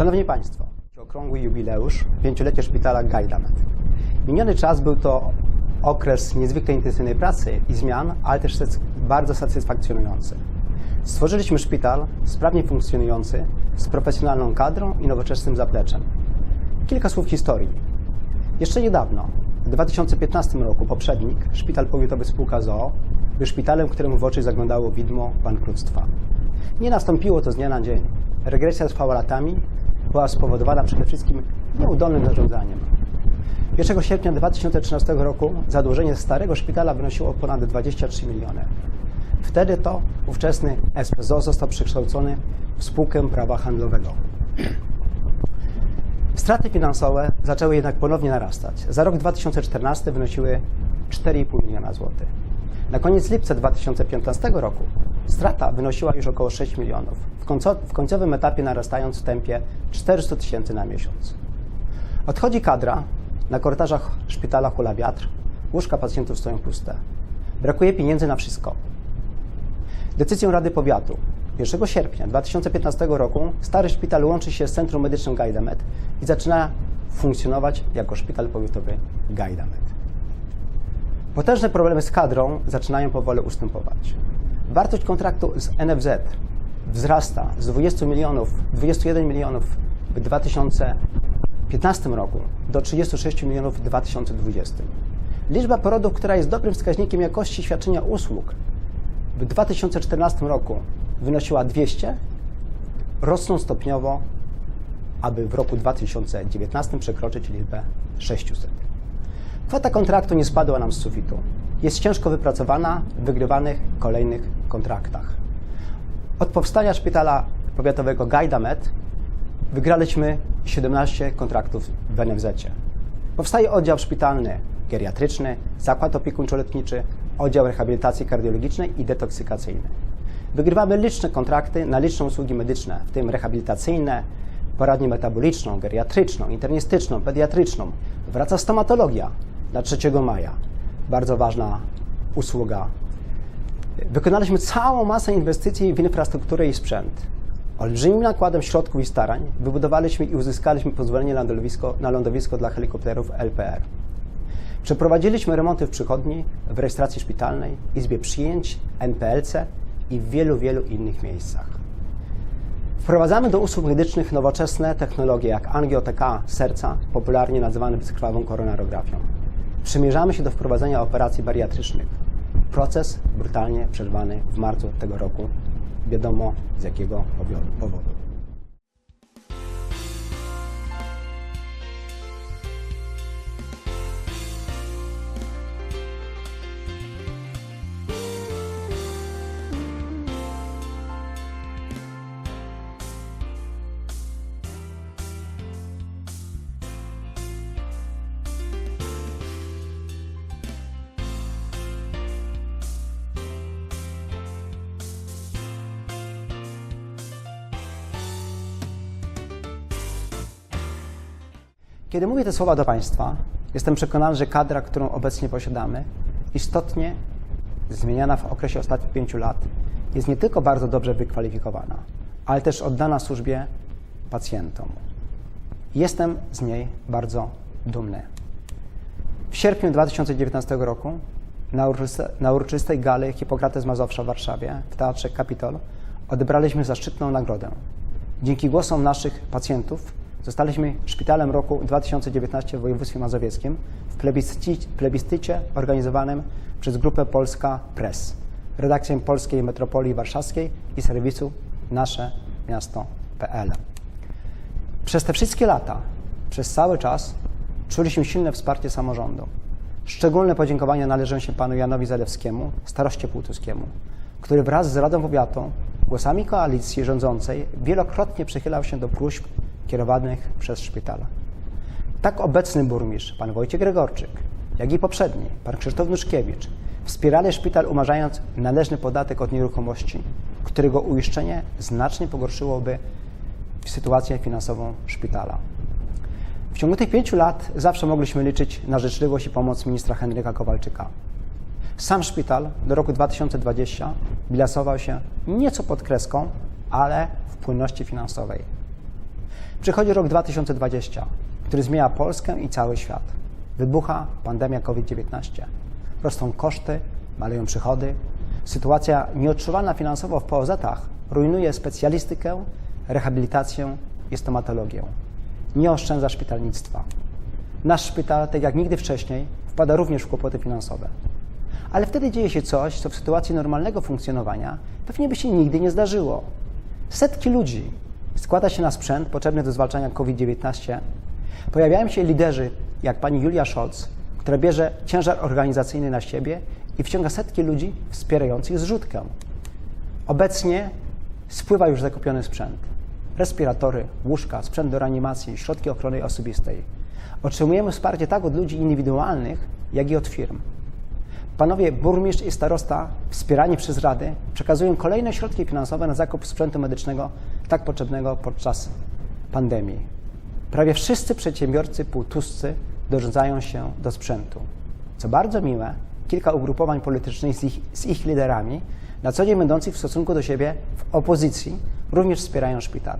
Szanowni Państwo, okrągły jubileusz pięciolecie szpitala Gajdamet. Miniony czas był to okres niezwykle intensywnej pracy i zmian, ale też bardzo satysfakcjonujący. Stworzyliśmy szpital sprawnie funkcjonujący, z profesjonalną kadrą i nowoczesnym zapleczem. Kilka słów historii. Jeszcze niedawno, w 2015 roku, poprzednik, szpital powiatowy spółka ZOO, był szpitalem, któremu w oczy zaglądało widmo bankructwa. Nie nastąpiło to z dnia na dzień. Regresja trwała latami, była spowodowana przede wszystkim nieudolnym zarządzaniem. 1 sierpnia 2013 roku zadłużenie starego szpitala wynosiło ponad 23 miliony. Wtedy to ówczesny SPZO został przekształcony w spółkę prawa handlowego. Straty finansowe zaczęły jednak ponownie narastać. Za rok 2014 wynosiły 4,5 miliona złotych. Na koniec lipca 2015 roku strata wynosiła już około 6 milionów, w, końco, w końcowym etapie narastając w tempie 400 tysięcy na miesiąc. Odchodzi kadra, na korytarzach szpitala hula wiatr, łóżka pacjentów stoją puste. Brakuje pieniędzy na wszystko. Decyzją Rady Powiatu 1 sierpnia 2015 roku stary szpital łączy się z Centrum Medycznym Gajdamet i zaczyna funkcjonować jako szpital powiatowy Gajdamet. Potężne problemy z kadrą zaczynają powoli ustępować. Wartość kontraktu z NFZ wzrasta z 20 milionów, 21 milionów w 2015 roku do 36 milionów w 2020. Liczba porodów, która jest dobrym wskaźnikiem jakości świadczenia usług, w 2014 roku wynosiła 200, rosną stopniowo, aby w roku 2019 przekroczyć liczbę 600. Kwota kontraktu nie spadła nam z sufitu. Jest ciężko wypracowana w wygrywanych kolejnych kontraktach. Od powstania szpitala powiatowego Gajdamet wygraliśmy 17 kontraktów w NFZ. Powstaje oddział szpitalny geriatryczny, zakład opiekuńczo-leczniczy, oddział rehabilitacji kardiologicznej i detoksykacyjnej. Wygrywamy liczne kontrakty na liczne usługi medyczne, w tym rehabilitacyjne, poradnię metaboliczną, geriatryczną, internistyczną, pediatryczną. Wraca stomatologia na 3 maja. Bardzo ważna usługa. Wykonaliśmy całą masę inwestycji w infrastrukturę i sprzęt. Olbrzymim nakładem środków i starań wybudowaliśmy i uzyskaliśmy pozwolenie na lądowisko, na lądowisko dla helikopterów LPR. Przeprowadziliśmy remonty w przychodni, w rejestracji szpitalnej, izbie przyjęć, NPLC i w wielu, wielu innych miejscach. Wprowadzamy do usług medycznych nowoczesne technologie jak angioTK serca, popularnie nazywane bezkrwawą koronarografią. Przymierzamy się do wprowadzenia operacji bariatrycznych. Proces brutalnie przerwany w marcu tego roku. Wiadomo z jakiego powodu. Kiedy mówię te słowa do Państwa, jestem przekonany, że kadra, którą obecnie posiadamy, istotnie zmieniana w okresie ostatnich pięciu lat, jest nie tylko bardzo dobrze wykwalifikowana, ale też oddana służbie pacjentom. Jestem z niej bardzo dumny. W sierpniu 2019 roku na, uroczyste, na uroczystej gali Hipokrates Mazowsza w Warszawie w Teatrze Kapitol odebraliśmy zaszczytną nagrodę. Dzięki głosom naszych pacjentów Zostaliśmy szpitalem roku 2019 w województwie mazowieckim w plebiscycie, plebiscycie organizowanym przez Grupę Polska Press, redakcję Polskiej Metropolii Warszawskiej i serwisu Nasze Miasto.pl. Przez te wszystkie lata, przez cały czas czuliśmy silne wsparcie samorządu. Szczególne podziękowania należą się panu Janowi Zalewskiemu, staroście półtuskiemu, który wraz z Radą Powiatu, głosami koalicji rządzącej wielokrotnie przychylał się do próśb kierowanych przez szpitala. Tak obecny burmistrz, pan Wojciech Gregorczyk, jak i poprzedni, pan Krzysztof Nuszkiewicz, wspierali szpital umarzając należny podatek od nieruchomości, którego uiszczenie znacznie pogorszyłoby sytuację finansową szpitala. W ciągu tych pięciu lat zawsze mogliśmy liczyć na życzliwość i pomoc ministra Henryka Kowalczyka. Sam szpital do roku 2020 bilansował się nieco pod kreską, ale w płynności finansowej. Przychodzi rok 2020, który zmienia Polskę i cały świat. Wybucha pandemia COVID-19. Rosną koszty, maleją przychody. Sytuacja nieodczuwalna finansowo w POZ-ach rujnuje specjalistykę, rehabilitację i stomatologię. Nie oszczędza szpitalnictwa. Nasz szpital, tak jak nigdy wcześniej, wpada również w kłopoty finansowe. Ale wtedy dzieje się coś, co w sytuacji normalnego funkcjonowania pewnie by się nigdy nie zdarzyło. Setki ludzi składa się na sprzęt potrzebny do zwalczania COVID-19. Pojawiają się liderzy, jak pani Julia Scholz, która bierze ciężar organizacyjny na siebie i wciąga setki ludzi wspierających zrzutkę. Obecnie spływa już zakupiony sprzęt. Respiratory, łóżka, sprzęt do reanimacji, środki ochrony osobistej. Otrzymujemy wsparcie tak od ludzi indywidualnych, jak i od firm. Panowie burmistrz i starosta, wspierani przez rady, przekazują kolejne środki finansowe na zakup sprzętu medycznego tak potrzebnego podczas pandemii. Prawie wszyscy przedsiębiorcy półtuscy dorzucają się do sprzętu. Co bardzo miłe, kilka ugrupowań politycznych z ich, z ich liderami, na co dzień będących w stosunku do siebie w opozycji, również wspierają szpital.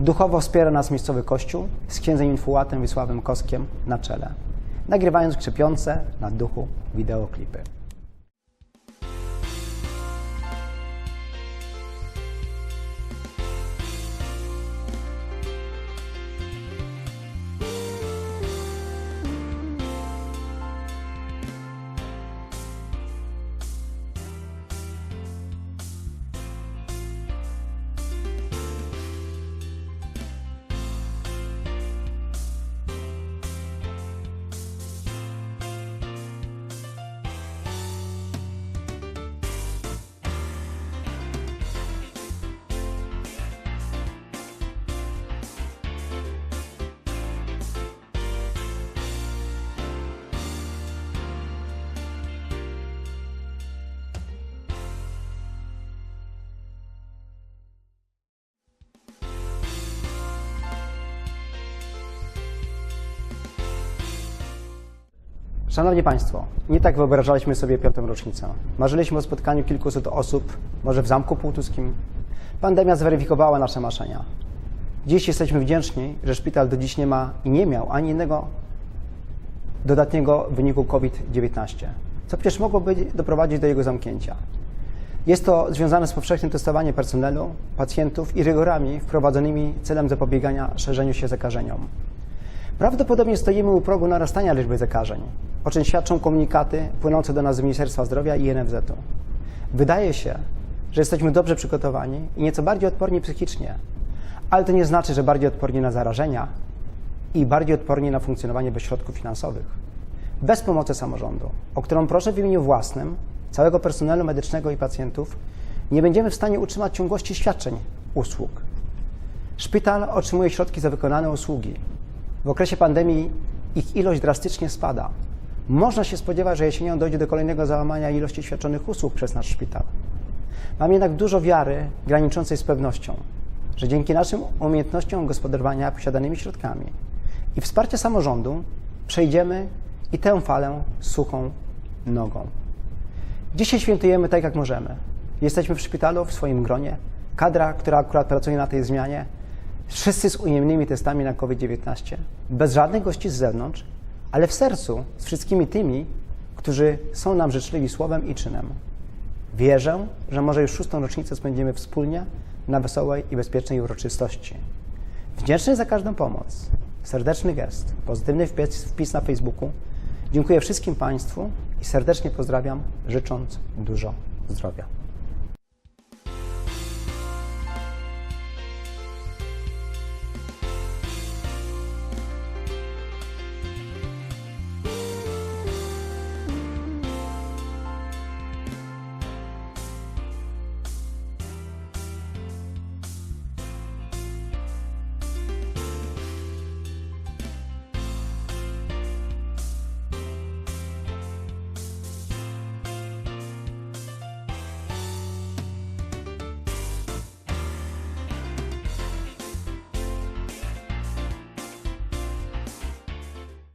Duchowo wspiera nas miejscowy kościół z księdzem Infułatem Wisławem Koskiem na czele, nagrywając krzepiące na duchu wideoklipy. Szanowni Państwo, nie tak wyobrażaliśmy sobie piątą rocznicę. Marzyliśmy o spotkaniu kilkuset osób, może w Zamku Półtuskim. Pandemia zweryfikowała nasze marzenia. Dziś jesteśmy wdzięczni, że szpital do dziś nie ma i nie miał ani jednego dodatniego wyniku COVID-19, co przecież mogłoby doprowadzić do jego zamknięcia. Jest to związane z powszechnym testowaniem personelu, pacjentów i rygorami wprowadzonymi celem zapobiegania szerzeniu się zakażeniom. Prawdopodobnie stoimy u progu narastania liczby zakażeń, o czym świadczą komunikaty płynące do nas z Ministerstwa Zdrowia i NFZ-u. Wydaje się, że jesteśmy dobrze przygotowani i nieco bardziej odporni psychicznie, ale to nie znaczy, że bardziej odporni na zarażenia i bardziej odporni na funkcjonowanie bez środków finansowych. Bez pomocy samorządu, o którą proszę w imieniu własnym, całego personelu medycznego i pacjentów, nie będziemy w stanie utrzymać ciągłości świadczeń usług. Szpital otrzymuje środki za wykonane usługi, w okresie pandemii ich ilość drastycznie spada. Można się spodziewać, że jesienią dojdzie do kolejnego załamania ilości świadczonych usług przez nasz szpital. Mam jednak dużo wiary graniczącej z pewnością, że dzięki naszym umiejętnościom gospodarowania posiadanymi środkami i wsparcia samorządu przejdziemy i tę falę suchą nogą. Dzisiaj świętujemy tak, jak możemy. Jesteśmy w szpitalu, w swoim gronie. Kadra, która akurat pracuje na tej zmianie, Wszyscy z ujemnymi testami na COVID-19, bez żadnych gości z zewnątrz, ale w sercu z wszystkimi tymi, którzy są nam życzliwi słowem i czynem. Wierzę, że może już szóstą rocznicę spędzimy wspólnie na wesołej i bezpiecznej uroczystości. Wdzięczny za każdą pomoc, serdeczny gest, pozytywny wpis, wpis na Facebooku. Dziękuję wszystkim Państwu i serdecznie pozdrawiam, życząc dużo zdrowia.